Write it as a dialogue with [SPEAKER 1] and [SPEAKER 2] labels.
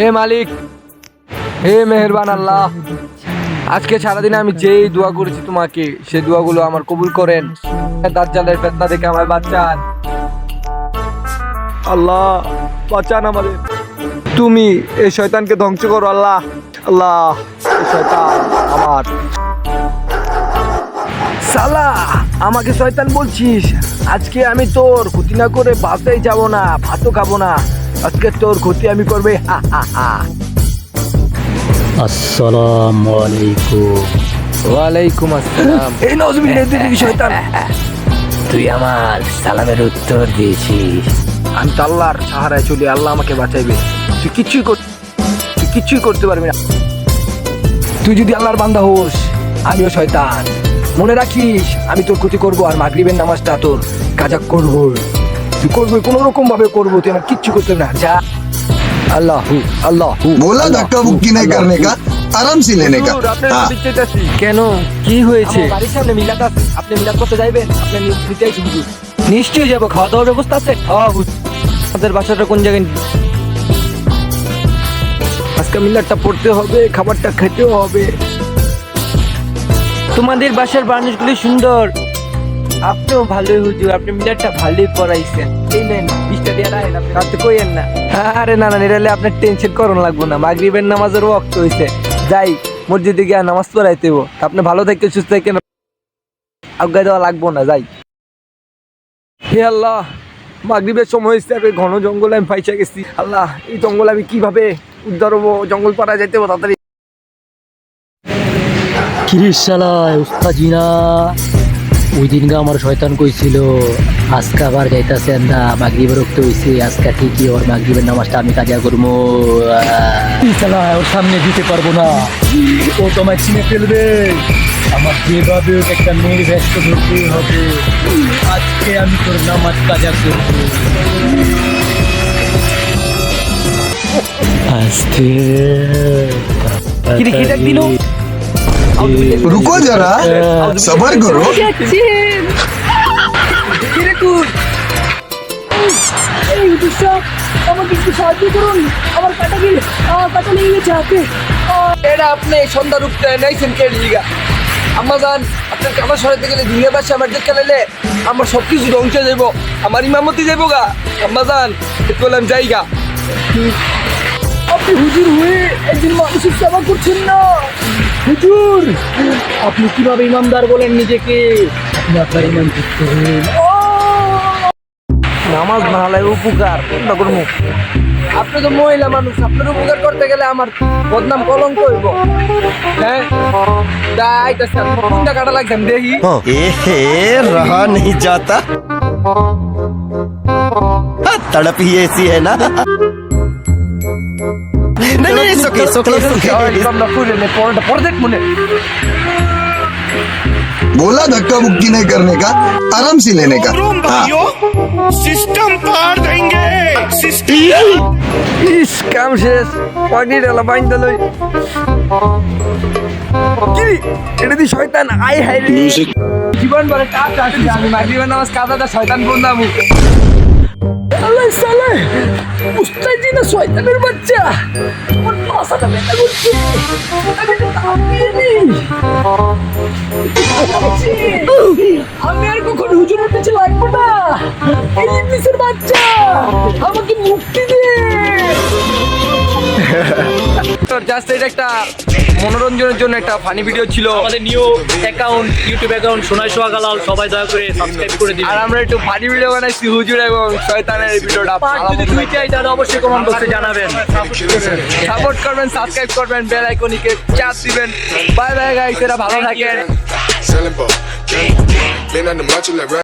[SPEAKER 1] হে মালিক হে মেহেরবান আল্লাহ আজকে সারাদিন আমি যেই দোয়া করেছি তোমাকে সেই দোয়াগুলো আমার কবুল করেন। দাজ্জালের ফেতনা থেকে আমায় বাঁচান। আল্লাহ বাঁচান আমাদের। তুমি এই শয়তানকে ধ্বংস করো আল্লাহ। আল্লাহ শয়তান আমার। সালা আমাকে শয়তান বলছিস আজকে আমি তোর ক্ষতি না করে বাসেই যাব না ভাতও খাব না। আজকে তোর ক্ষতি আমি করবে
[SPEAKER 2] আসসালামু আলাইকুম।
[SPEAKER 1] ওয়ালাইকুম আসসালাম। এই নজমিন দিদি শয়তান।
[SPEAKER 2] তুই আমার সালামের উত্তর দিয়েছিস।
[SPEAKER 1] আমি তো আল্লাহর সাহারায় চলি আল্লাহ আমাকে বাঁচাইবে। তুই কিচ্ছুই কর তুই কিচ্ছুই করতে পারবি না। তুই যদি আল্লাহর বান্দা হোস আমিও শয়তান। মনে রাখিস আমি তোর ক্ষতি করব আর মাগরিবের নামাজটা তোর কাজা করব করবে করবি রকম ভাবে করব তুই আমার কিচ্ছু করতে না। যা। আল্লাহ আল্লাহ
[SPEAKER 3] বলা ধাক্কা মুক্তি নাই করনে কা আরাম সে লেনে কা
[SPEAKER 1] কেন? কি হয়েছে? বাড়ির সামনে মিলাদ আছে আপনি মিলাদ করতে যাইবেন আপনি নিতে আইছেন হুজুর নিশ্চয়ই যাব খাওয়া দাওয়ার ব্যবস্থা আছে? হ্যাঁ হুজুর আমাদের বাসাটা কোন জায়গায় আজকে মিলাদটা পড়তে হবে খাবারটা খেতেও হবে।
[SPEAKER 4] তোমাদের বাসার বার্নিশগুলি সুন্দর। আপনিও ভালোই হুজুর আপনি মিলারটা ভালোই পড়াইছেন।
[SPEAKER 1] এই নেন বিশটা দিয়ে রাখেন আপনি রাতে কইেন না। আরে না না নিরালে আপনার টেনশন করুন লাগবো না। মাগরিবের নামাজের ওয়াক্ত হইছে। যাই মসজিদে গিয়ে নামাজ পড়াইতে আপনি ভালো থাকেন সুস্থ থাকেন। আজ্ঞা দেওয়া লাগবো না যাই। হে আল্লাহ মাগরিবের সময় হয়েছে আমি ঘন জঙ্গলে আমি ফাইসা গেছি। আল্লাহ এই জঙ্গল আমি কীভাবে উদ্ধার হব? জঙ্গল পাড়া যাইতে হব তাড়াতাড়ি।
[SPEAKER 2] শালায় উস্তাজিনা। ওই দিন দিনকে আমার শয়তান কইছিল আজকে আবার যাইতাছে না মাগরিবের রক্ত হইছে আজকে ঠিকই ওর মাগরিবের নামাজটা আমি কাজা করব শালায় ওর সামনে দিতে পারব না। ও তোমায় চিনে ফেলবে। আমার যেভাবে একটা মেয়ের ব্যস্ত ধরতেই হবে। আজকে আমি তোর নামাজ কাজা করব। আজকে
[SPEAKER 1] কিরে, দিলো?
[SPEAKER 3] রুকো যারা সবার
[SPEAKER 1] করো
[SPEAKER 5] আমার কাটা
[SPEAKER 1] ধ্বংস যাইব। আমার ইমামতি যাইব গা। আম্মাজান বললাম যাই গা।
[SPEAKER 5] আপনি হুজুর হয়ে একজন মানুষের সেবা করছেন না হুজুর
[SPEAKER 2] আপনি কিভাবে ইমামদার বলেন নিজেকে আপনি আপনার ইমাম ঠিক করুন
[SPEAKER 1] নামাজ না হলে উপকার কোনটা করবো আপনি তো মহিলা মানুষ আপনার উপকার করতে গেলে আমার বদনাম কলঙ্ক হইব হ্যাঁ তাই তো কোনটা কাটা লাগছেন দেখি
[SPEAKER 6] एहे रहा नहीं जाता हाँ, तड़प ही ऐसी है ना नहीं नहीं it's okay, it's okay, it's okay.
[SPEAKER 1] আমরা করে নে পরটা পরে দেখ মনে
[SPEAKER 3] बोला धक्का मुक्की नहीं करने का आराम से लेने का हाँ
[SPEAKER 7] सिस्टम पार देंगे सिस्टम
[SPEAKER 1] ইস কাম শেষ পানি ডালা বাইন দিলই কি এটা দি শয়তান আই হাই রে জীবন ভরে কাজ আসি আমি মাগরিবের নামাজ কাজাটা শয়তান বন্দামু
[SPEAKER 5] আল্লাহ সালে উস্তাদি না শয়তানের বাচ্চা? আমার মাথাটা ব্যথা করছে। আমি তো তাপিয়ে নেই। আমি আর কখনো হুজুরের পিছে লাগবো না। এই ইবলিসের বাচ্চা, আমাকে মুক্তি দে।
[SPEAKER 1] তোর জাস্ট এটা একটা মনোরঞ্জনের জন্য একটা ফানি ভিডিও ছিল।
[SPEAKER 2] আমাদের new account YouTube account Sonai Sohagalal সবাই দয়া করে সাবস্ক্রাইব করে দিন
[SPEAKER 1] আর আমরা একটু ফানি ভিডিও বানাইছি হুজুর এবং শয়তানের এই ভিডিওটা
[SPEAKER 2] যদি দুই চাই তাহলে অবশ্যই কমেন্ট বক্সে জানাবেন।
[SPEAKER 1] সাপোর্ট করবেন সাবস্ক্রাইব করবেন বেল আইকনিকে চাপ দিবেন। বাই বাই গাইস এরা ভালো থাকেন।
[SPEAKER 7] Been like